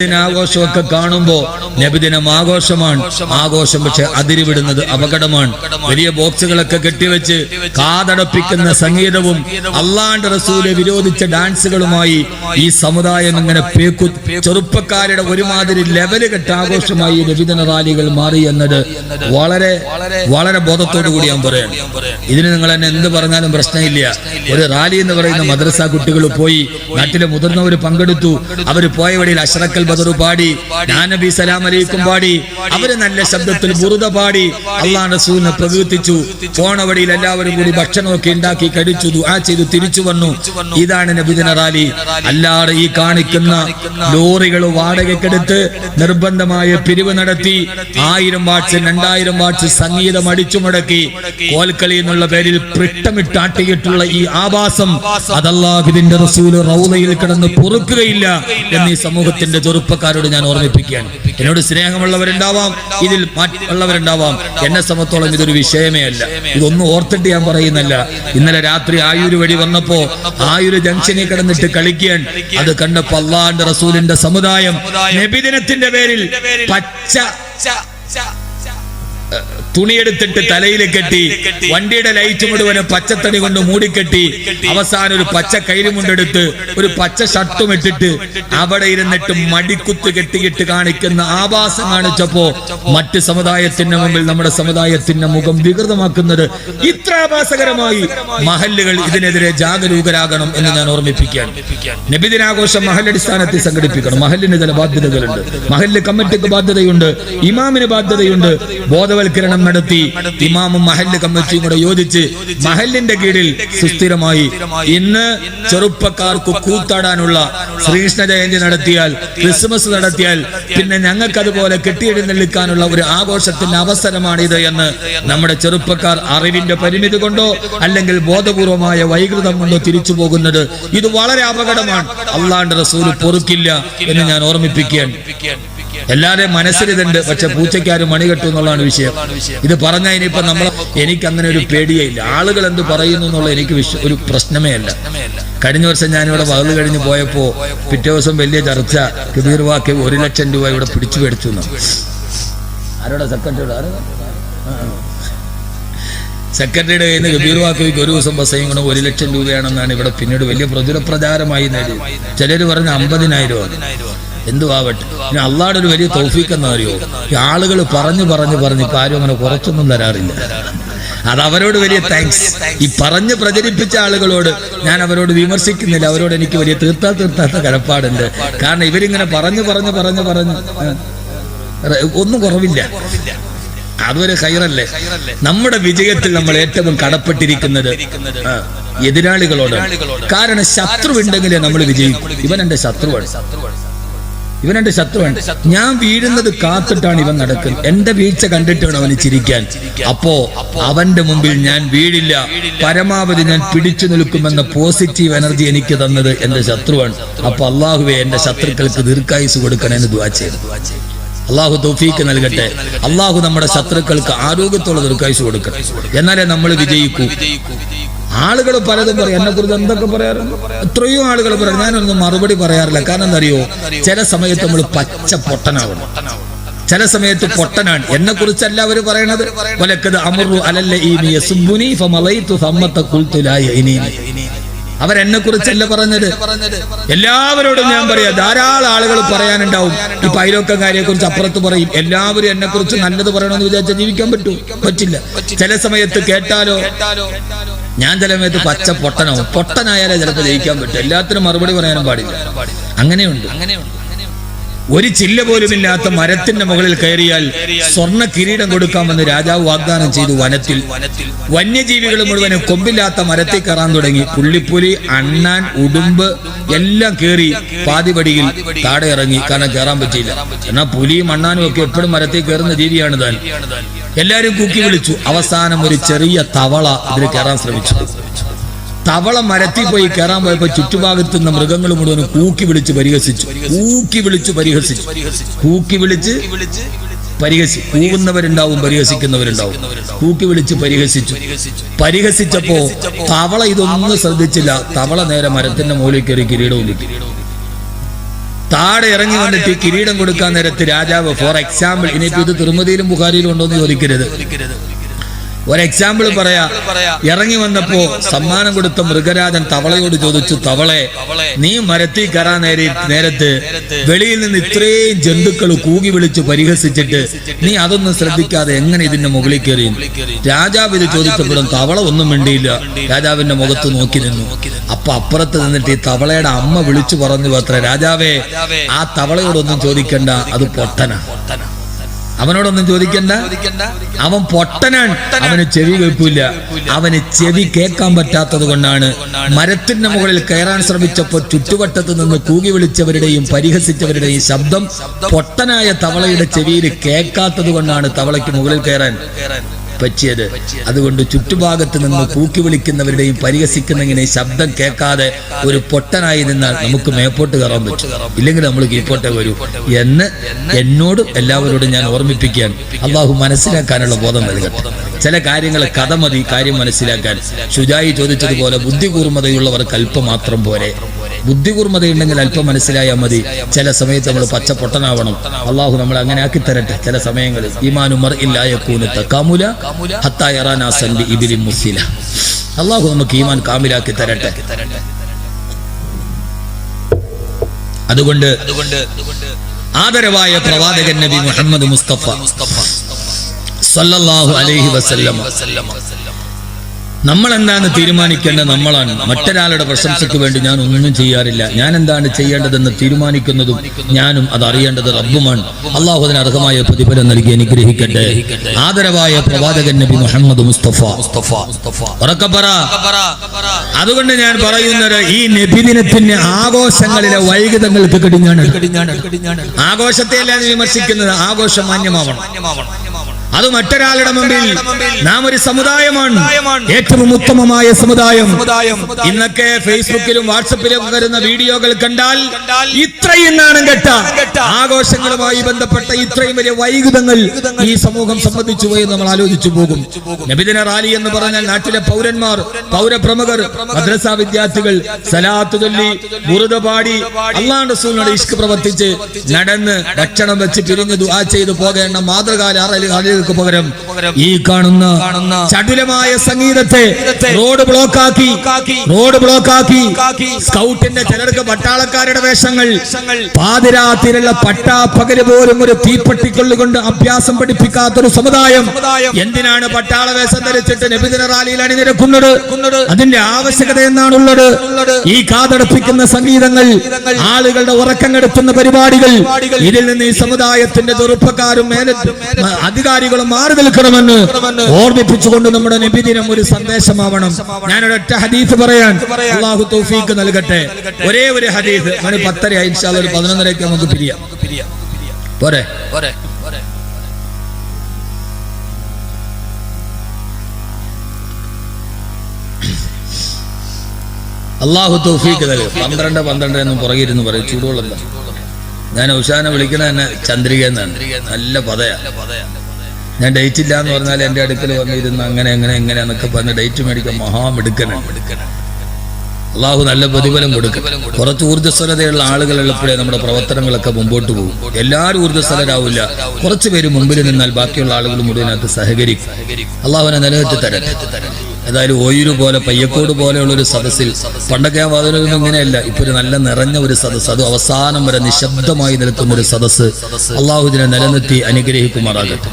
നബിദിനാഘോഷമൊക്കെ കാണുമ്പോ നബിദിനം ആഘോഷമാണ്. ആഘോഷം പക്ഷെ അതിരിവിടുന്നത് അപകടമാണ്. വലിയ ബോക്സുകളൊക്കെ കെട്ടിവെച്ച് കാതടപ്പിക്കുന്ന സംഗീതവും അള്ളാണ്ട് റസൂലെ വിരോധിച്ച ഡാൻസുകളുമായി ഈ സമുദായം ഇങ്ങനെ പേക്കു ചെറുപ്പക്കാരുടെ ഒരുമാതിരി ലെവൽ കെട്ട ആഘോഷമായി നബിദിന റാലികൾ മാറി എന്നത് വളരെ വളരെ ബോധത്തോടു കൂടി ഞാൻ പറയാം ഇതിന് നിങ്ങൾ എന്നെ എന്ത് പറഞ്ഞാലും പ്രശ്നമില്ല. ഒരു റാലി എന്ന് പറയുന്ന മദ്രസ കുട്ടികൾ പോയി നാട്ടിലെ മുതിർന്നവർ പങ്കെടുത്തു. അവർ പോയ വഴിയിൽ അഷ്റക്കൽ ബദർ പാടി നാനബി സലാം അലൈക്കും പാടി അവർ നല്ല ശബ്ദത്തിൽ ബുറുദ പാടി അള്ളാഹ് റസൂലിനെ പ്രകീർത്തിച്ചു പോണ വഴിയിൽ എല്ലാവരും കൂടി ഭക്ഷണമൊക്കെ ഉണ്ടാക്കി കഴിച്ചു ദുആ ചെയ്തു തിരിച്ചു വന്നു. ഇതാണ് നബിദിന റാലി. അല്ലാതെ ഈ കാണിക്കുന്ന ലോറികൾ വാടകയ്ക്കെടുത്ത് നിർബന്ധമായ പിരിവ് നടത്തി ആയിരം വാട്സ് രണ്ടായിരം വാട്സ് സംഗീതം അടിച്ചു മുടക്കി കോൽക്കളി എന്നുള്ള പേരിൽ പ്രിട്ടമിട്ടാട്ടിയിട്ടുള്ള ഈ ആവാസം അതല്ലാഹുവിന്റെ റസൂൽ റൗലയിൽ കിടന്ന് പൊറുക്കുകയില്ല എന്നീ സമൂഹത്തിന്റെ ചെറുപ്പക്കാരോട് ഞാൻ ഓർമ്മിപ്പിക്കുകയാണ്. എന്നോട് സ്നേഹമുള്ളവരുണ്ടാവാം ഇതിൽ ഉള്ളവരുണ്ടാവാം എന്നെ സംബന്ധിച്ചോളം ഇതൊരു വിഷയമേ അല്ല. ഇതൊന്നും ഓർത്തിട്ട് ഞാൻ പറയുന്നല്ല ഇന്നലെ രാത്രി ആയൂര് വഴി വന്നപ്പോ ആയൂര് ജംഗ്ഷനിൽ കിടന്നിട്ട് കളിക്കാൻ അത് കണ്ടപ്പോ അള്ളാന്റെ റസൂലിന്റെ സമുദായം നബിദിനത്തിന്റെ പേരിൽ പച്ച തുണിയെടുത്തിട്ട് തലയിൽ കെട്ടി വണ്ടിയുടെ ലൈറ്റ് മുഴുവനും പച്ചത്തണി കൊണ്ട് മൂടിക്കെട്ടി അവസാനം ഒരു പച്ച കൈലുമുണ്ടെടുത്ത് ഒരു പച്ച ഷർട്ടും ഇട്ടിട്ട് അവിടെ ഇരുന്നിട്ട് മടിക്കുത്ത് കെട്ടിയിട്ട് കാണിക്കുന്ന ആഭാസം കാണിച്ചപ്പോ മറ്റ് സമുദായത്തിന്റെ മുമ്പിൽ നമ്മുടെ സമുദായത്തിന്റെ മുഖം വികൃതമാക്കുന്നത് ഇത്ര ആഭാസകരമായി മഹല്ലുകൾ ഇതിനെതിരെ ജാഗരൂകരാകണം എന്ന് ഞാൻ ഓർമ്മിപ്പിക്കുകയാണ്. നബിദിനാഘോഷം മഹല്ലടിസ്ഥാനത്തിൽ സംഘടിപ്പിക്കണം. മഹല്ലിന് ചില ബാധ്യതകളുണ്ട്. മഹല്ല് കമ്മിറ്റിക്ക് ബാധ്യതയുണ്ട്. ഇമാമിന് ബാധ്യതയുണ്ട്. ബോധവൽക്കരണം നടത്തി ഇമാമും മഹല്ല് കമ്മിറ്റിയും കൂടെ യോജിച്ച് മഹല്ലിന്റെ കീഴിൽ സുസ്ഥിരമായി. ഇന്ന് ചെറുപ്പക്കാർക്ക് കൂത്താടാനുള്ള ശ്രീകൃഷ്ണ ജയന്തി നടത്തിയാൽ ക്രിസ്മസ് നടത്തിയാൽ പിന്നെ ഞങ്ങൾക്ക് അതുപോലെ കെട്ടിയെഴുന്നള്ളിക്കാനുള്ള ഒരു ആഘോഷത്തിന്റെ അവസരമാണിത് എന്ന് നമ്മുടെ ചെറുപ്പക്കാർ അറിവിന്റെ പരിമിതി കൊണ്ടോ അല്ലെങ്കിൽ ബോധപൂർവമായ വൈകൃതം കൊണ്ടോ തിരിച്ചു പോകുന്നത് ഇത് വളരെ അപകടമാണ്. അള്ളാണ്ട് റസൂൽ പൊറുക്കില്ല എന്ന് ഞാൻ ഓർമ്മിപ്പിക്കുകയാണ്. എല്ലാവരുടെയും മനസ്സിലിതുണ്ട്. പക്ഷെ പൂച്ചയ്ക്കാരും മണി കെട്ടു എന്നുള്ളതാണ് വിഷയം. ഇത് പറഞ്ഞാൽ ഇനിയിപ്പോ നമ്മൾ എനിക്ക് അങ്ങനെ ഒരു പേടിയേ ഇല്ല. ആളുകൾ എന്ത് പറയുന്നു എന്നുള്ള എനിക്ക് ഒരു പ്രശ്നമേ അല്ല. കഴിഞ്ഞ വർഷം ഞാനിവിടെ വകൽ കഴിഞ്ഞ് പോയപ്പോ പിറ്റേ ദിവസം വലിയ ചർച്ച. കബീർ വാക്കി ഒരു ലക്ഷം രൂപ ഇവിടെ പിടിച്ചു മേടിച്ചു ആരോടെ സെക്രട്ടറിയോട്. സെക്രട്ടറിയുടെ കയ്യിൽ നിന്ന് കബീർ വാക്കുവിക്ക് ഒരു ദിവസം ബസ്സയും കൂടെ ഒരു ലക്ഷം രൂപയാണെന്നാണ് ഇവിടെ പിന്നീട് വലിയ പ്രചുര പ്രചാരമായി നേടി. ചിലര് പറഞ്ഞ അമ്പതിനായിരം എന്തുവാവട്ടെ? പിന്നെ അള്ളാടെ ഒരു വലിയ തൗഫീക്ക് എന്നറിയോ? ആളുകൾ പറഞ്ഞു പറഞ്ഞു പറഞ്ഞ് ഇപ്പൊ ആരും അങ്ങനെ കുറച്ചൊന്നും തരാറില്ല. അത് അവരോട് വലിയ താങ്ക്സ് ഈ പറഞ്ഞ് പ്രചരിപ്പിച്ച ആളുകളോട് ഞാൻ അവരോട് വിമർശിക്കുന്നില്ല. അവരോട് എനിക്ക് വലിയ തീർത്താൽ തീർത്താത്ത കടപ്പാടുണ്ട് കാരണം ഇവരിങ്ങനെ പറഞ്ഞു പറഞ്ഞു പറഞ്ഞു പറഞ്ഞു ഒന്നും കുറവില്ല. അതൊരു കയറല്ലേ നമ്മുടെ വിജയത്തിൽ നമ്മൾ ഏറ്റവും കടപ്പെട്ടിരിക്കുന്നത് എതിരാളികളോട് കാരണം ശത്രു ഉണ്ടെങ്കിലേ നമ്മൾ വിജയിക്കും. ഇവൻ എന്റെ ശത്രുവാണ്. ഇവൻ എന്റെ ശത്രുവാണ് ഞാൻ വീഴുന്നത് കാത്തിട്ടാണ് ഇവൻ നടക്കുന്നത്. എന്റെ വീഴ്ച കണ്ടിട്ടാണ് അവന് ചിരിക്കാൻ. അപ്പോ അവന്റെ മുമ്പിൽ ഞാൻ വീഴില്ല. പരമാവധി ഞാൻ പിടിച്ചു നിൽക്കുമെന്ന പോസിറ്റീവ് എനർജി എനിക്ക് തന്നത് എന്റെ ശത്രുവാണ്. അപ്പൊ അള്ളാഹുവെ എന്റെ ശത്രുക്കൾക്ക് ദീർഘായുസ് കൊടുക്കണമെന്ന് ദ്വാ ചെയ്തു അള്ളാഹു തൗഫീക്ക് നൽകട്ടെ. അള്ളാഹു നമ്മുടെ ശത്രുക്കൾക്ക് ആരോഗ്യത്തോടെ ദീർഘായുസ് കൊടുക്കണം. എന്നാലേ നമ്മൾ വിജയിക്കൂ. ആളുകൾ പലതും പറയും. എന്നെ കുറിച്ച് എന്തൊക്കെ പറയാറുണ്ട് എത്രയോ ആളുകൾ പറയാറ്. ഞാനൊന്നും മറുപടി പറയാറില്ല. കാരണം എന്താ അറിയോ ചില സമയത്ത് നമ്മൾ പച്ച പൊട്ടനാവണം. ചില സമയത്ത് പൊട്ടനാണ്. എന്നെ കുറിച്ചല്ല അവർ പറയണത്. വലക്കത് അമറു അലല്ല ഈ ഫമലൈ ഫമലൈതു സമ്മത്ത ഖുൽതുലായ ഇനീനി അവരെന്നെ കുറിച്ചല്ല പറഞ്ഞത്? എല്ലാവരോടും ഞാൻ പറയാം ധാരാളം ആളുകൾ പറയാനുണ്ടാവും. ഈ പൈലോക്കങ്കാരിയെ കുറിച്ച് അപ്പുറത്ത് പറയും. എല്ലാവരും എന്നെ കുറിച്ച് നല്ലത് പറയണമെന്ന് വിചാരിച്ചാൽ ജീവിക്കാൻ പറ്റൂ പറ്റില്ല. ചില സമയത്ത് കേട്ടാലോ? ഞാൻ ചില സമയത്ത് പച്ച പൊട്ടനോ പൊട്ടനായാലേ ചിലപ്പോൾ ജയിക്കാൻ പറ്റും. എല്ലാത്തിനും മറുപടി പറയാനും പാടില്ല. അങ്ങനെയുണ്ട് അങ്ങനെയുണ്ട്. ഒരു ചില്ല പോലുമില്ലാത്ത മരത്തിന്റെ മുകളിൽ കയറിയാൽ സ്വർണ കിരീടം കൊടുക്കാമെന്ന് രാജാവ് വാഗ്ദാനം ചെയ്തു വനത്തിൽ. വന്യജീവികൾ മുഴുവനും കൊമ്പില്ലാത്ത മരത്തിൽ കയറാൻ തുടങ്ങി. പുള്ളിപ്പുലി അണ്ണാൻ ഉടുമ്പ് എല്ലാം കയറി പാതിപടിയിൽ താഴെ ഇറങ്ങി. കാരണം കയറാൻ പറ്റിയില്ല. എന്നാൽ പുലിയും അണ്ണാനും ഒക്കെ എപ്പോഴും മരത്തിൽ കയറുന്ന ജീവിയാണ് താൻ എല്ലാരും കൂക്കി വിളിച്ചു. അവസാനം ഒരു ചെറിയ തവള ഇതിൽ കയറാൻ ശ്രമിച്ചു. തവള മരത്തിൽ പോയി കയറാൻ പോയപ്പോ ചുറ്റുഭാഗത്ത് നിന്ന് മൃഗങ്ങൾ മുഴുവനും കൂക്കി വിളിച്ച് പരിഹസിച്ചു. കൂക്കി വിളിച്ച് പരിഹസിച്ചു. കൂക്കി വിളിച്ച് പരിഹസി കൂവുന്നവരുണ്ടാവും പരിഹസിക്കുന്നവരുണ്ടാവും. കൂക്കി വിളിച്ച് പരിഹസിച്ചു. പരിഹസിച്ചപ്പോ തവള ഇതൊന്നും ശ്രദ്ധിച്ചില്ല. തവള നേരെ മരത്തിന്റെ മുകളിൽ കയറി കിരീടവും കിട്ടി താഴെ ഇറങ്ങി വന്നിട്ട് കിരീടം കൊടുക്കാൻ നേരത്ത് രാജാവ് ഫോർ എക്സാമ്പിൾ ഇനിയിപ്പോ ഇത് തിരുമതിയിലും ബുഹാരിയിലും ഉണ്ടോ എന്ന് ചോദിക്കരുത്. ഒരു എക്സാമ്പിൾ പറയാ. ഇറങ്ങി വന്നപ്പോ സമ്മാനം കൊടുത്ത മൃഗരാജൻ തവളയോട് ചോദിച്ചു തവളെ നീ മരത്തിൽ കയറാൻ നേരെ നേരത്ത് വെളിയിൽ നിന്ന് ഇത്രയും ജന്തുക്കൾ കൂകി വിളിച്ച് പരിഹസിച്ചിട്ട് നീ അതൊന്നും ശ്രദ്ധിക്കാതെ എങ്ങനെ ഇതിന്റെ മുകളിൽ കയറി രാജാവ് ഇത് ചോദിച്ചപ്പോഴും തവള ഒന്നും മിണ്ടിയില്ല. രാജാവിന്റെ മുഖത്ത് നോക്കി നിന്നു അപ്പൊ അപ്പുറത്ത് നിന്നിട്ട് ഈ തവളയുടെ അമ്മ വിളിച്ചു പറഞ്ഞു അത്ര രാജാവേ ആ തവളയോടൊന്നും ചോദിക്കണ്ട അത് പൊട്ടനാ. അവനോടൊന്നും ചോദിക്കണ്ട. അവൻ പൊട്ടനാണ്. അവന് ചെവി കേൾപ്പില്ല അവന് ചെവി കേൾക്കാൻ പറ്റാത്തത് കൊണ്ടാണ് മരത്തിന്റെ മുകളിൽ കയറാൻ ശ്രമിച്ചപ്പോൾ ചുറ്റുവട്ടത്ത് നിന്ന് കൂകി വിളിച്ചവരുടെയും പരിഹസിച്ചവരുടെയും ശബ്ദം പൊട്ടനായ തവളയുടെ ചെവിയിൽ കേൾക്കാത്തത് കൊണ്ടാണ് തവളയ്ക്ക് മുകളിൽ കയറാൻ. പറ്റിയത്. അതുകൊണ്ട് ചുറ്റുഭാഗത്ത് നിന്ന് കൂക്കി വിളിക്കുന്നവരുടെയും പരിഹസിക്കുന്നങ്ങനെ ശബ്ദം കേൾക്കാതെ ഒരു പൊട്ടനായി നിന്നാൽ നമുക്ക് മേപ്പോട്ട് കയറാൻ പറ്റും. ഇല്ലെങ്കിൽ നമ്മൾ കീഴ്പോട്ടേ വരൂ. എന്ന് എന്നോടും എല്ലാവരോടും ഞാൻ ഓർമ്മിപ്പിക്കാൻ അള്ളാഹു മനസ്സിലാക്കാനുള്ള ബോധം നൽകട്ടെ. ചില കാര്യങ്ങൾ കഥ മതി കാര്യം മനസ്സിലാക്കാൻ. ശുചായി ചോദിച്ചതുപോലെ ബുദ്ധി കൂർമ്മതയുള്ളവർക്ക് അല്പം മാത്രം പോരെ. ബുദ്ധി കൂർമ്മതയുണ്ടെങ്കിൽ അല്പം മനസ്സിലായാൽ മതി. ചില സമയത്ത് നമ്മൾ പച്ച പൊട്ടനാവണം അള്ളാഹു നമ്മൾ അങ്ങനെ ആക്കി തരട്ടെ. ചില സമയങ്ങളിൽ ഈമാനുമർ ഇല്ലായക്കൂന് തക്കാമുല ഹത്തായറാനാസൻ ബി ഇബിലി അള്ളാഹു നമുക്ക് ഈമാൻ കാമിലാക്കി തരട്ടെ. അതുകൊണ്ട് ആദരവായ പ്രവാചകൻ നബി മുഹമ്മദ് മുസ്തഫ സല്ലല്ലാഹു അലൈഹി വസല്ലം നമ്മൾ എന്താണ് തീരുമാനിക്കേണ്ടത് നമ്മളാണ്. മറ്റൊരാളുടെ പ്രശംസയ്ക്ക് വേണ്ടി ഞാൻ ഒന്നും ചെയ്യാറില്ല. ഞാൻ എന്താണ് ചെയ്യേണ്ടതെന്ന് തീരുമാനിക്കുന്നതും ഞാനും അത് അറിയേണ്ടത് റബ്ബുമാണ്. അള്ളാഹു അതിന് അർഹമായ പ്രതിഫലം നൽകി അനുഗ്രഹിക്കട്ടെ. ആദരവായ പ്രവാചകൻ നബി മുഹമ്മദ് മുസ്തഫ. അതുകൊണ്ട് ഞാൻ പറയുന്നത് ഈ നബി നബിദിനത്തിന്റെ ആഘോഷങ്ങളിലെ വൈകിതങ്ങൾക്ക് കടിഞ്ഞാണ് ആഘോഷത്തെ അല്ലാതെ വിമർശിക്കുന്നത് ആഘോഷം മാന്യമാവണം അത് മറ്റൊരാളുടെ മുമ്പിൽ നാം ഒരു സമുദായമാണ്. ഏറ്റവും ഉത്തമമായ സമുദായം. ഇന്നൊക്കെ ഫേസ്ബുക്കിലും വാട്സപ്പിലും വരുന്ന വീഡിയോകൾ കണ്ടാൽ ഇത്രയും നാണം കെട്ട. ആഘോഷങ്ങളുമായി ബന്ധപ്പെട്ട ഇത്രയും വലിയ വൈകുതങ്ങൾ ഈ സമൂഹം സംബന്ധിച്ചു പോയി നമ്മൾ ആലോചിച്ചു പോകും. നബിദിന റാലി എന്ന് പറഞ്ഞാൽ നാട്ടിലെ പൗരന്മാർ പൗരപ്രമുഖർ മദ്രസ വിദ്യാർത്ഥികൾ സലാത്ത് ചൊല്ലി ബുറുദ പാടി സൂനോട് റസൂലിനോട് ഇഷ്ക് പ്രവർത്തിച്ച് നടന്ന് ഭക്ഷണം വെച്ച് പിരിഞ്ഞ് ദുആ ചെയ്തു പോകേണ്ട മാതൃകാല ആളുകൾക്ക് പകരം ഈ കാണുന്ന ചടുലമായ സംഗീതത്തെ റോഡ് ബ്ലോക്ക് ആക്കി റോഡ് ബ്ലോക്ക് ആക്കി സ്കൗട്ടിന്റെ ചിലർക്ക് പട്ടാളക്കാരുടെ വേഷങ്ങൾ പാതിരാത്തിലുള്ള പട്ടാ പകൽ പോലും ഒരു തീപ്പെട്ടിക്കൊള്ളുകൊണ്ട് അഭ്യാസം പഠിപ്പിക്കാത്തൊരു സമുദായം എന്തിനാണ് പട്ടാള വേഷം ധരിച്ചിട്ട് നബിദിന റാലിയിൽ അണിനിരക്കുന്നത്? അതിന്റെ ആവശ്യകത എന്നാണുള്ളത്. ഈ കാതടപ്പിക്കുന്ന സംഗീതങ്ങൾ ആളുകളുടെ ഉറക്കം കെടുത്തുന്ന പരിപാടികൾ ഇതിൽ നിന്ന് ഈ സമുദായത്തിന്റെ ചെറുപ്പക്കാരും മേല അധികാരികളും മാറി നിൽക്കണമെന്ന് ഓർമ്മിപ്പിച്ചുകൊണ്ട് നമ്മുടെ നബിദിനം ഒരു സന്ദേശമാവണം. ഞാനൊരൊറ്റ ഹദീസ് പറയാൻ അള്ളാഹു തൗഫീക്ക് നൽകട്ടെ. ഒരേ ഒരു ഹദീസ് മണി പത്തര അയച്ചാൽ ഒരു പതിനൊന്നരയ്ക്ക് നമുക്ക് പിരിയാം. പോരെ? അള്ളാഹു തൗഫീക്ക് നൽകും പന്ത്രണ്ട് പന്ത്രണ്ട് എന്നും പുറകിരുന്ന് പറയും. ചൂടുവെള്ളം. ഞാൻ ഉഷാനെ വിളിക്കണ തന്നെ ചന്ദ്രിക എന്നാണ് നല്ല പതയാ ഞാൻ ഡേറ്റ് ഇല്ല എന്ന് പറഞ്ഞാൽ എന്റെ അടുക്കൽ വന്നിരുന്ന് അങ്ങനെ എങ്ങനെ എങ്ങനെ എന്നൊക്കെ പറഞ്ഞ് ഡേറ്റ് മേടിക്കാൻ മഹാമെടുക്കണം അള്ളാഹു നല്ല പ്രതിഫലം കൊടുക്കും. കുറച്ച് ഊർജസ്വലതയുള്ള ആളുകൾ ഉള്ളപ്പോഴേ നമ്മുടെ പ്രവർത്തനങ്ങളൊക്കെ മുമ്പോട്ട് പോകും. എല്ലാവരും ഊർജസ്വലരാവില്ല. കുറച്ച് പേര് മുമ്പിൽ നിന്നാൽ ബാക്കിയുള്ള ആളുകൾ മുഴുവനകത്ത് സഹകരിക്കും. അള്ളാഹുവിനെ നിലനിർത്തി തരട്ടെ ഏതായാലും ഓയൂര് പോലെ പയ്യക്കോട് പോലെയുള്ള ഒരു സദസ്സിൽ പണ്ടൊക്കെ വാതിലൊന്നും ഇങ്ങനെയല്ല. ഇപ്പൊ ഒരു നല്ല നിറഞ്ഞ ഒരു സദസ്സ് അത് അവസാനം വരെ നിശബ്ദമായി നിൽക്കുന്ന ഒരു സദസ്സ് അള്ളാഹുദിനെ നിലനിർത്തി അനുഗ്രഹിക്കുമാറാകട്ടെ.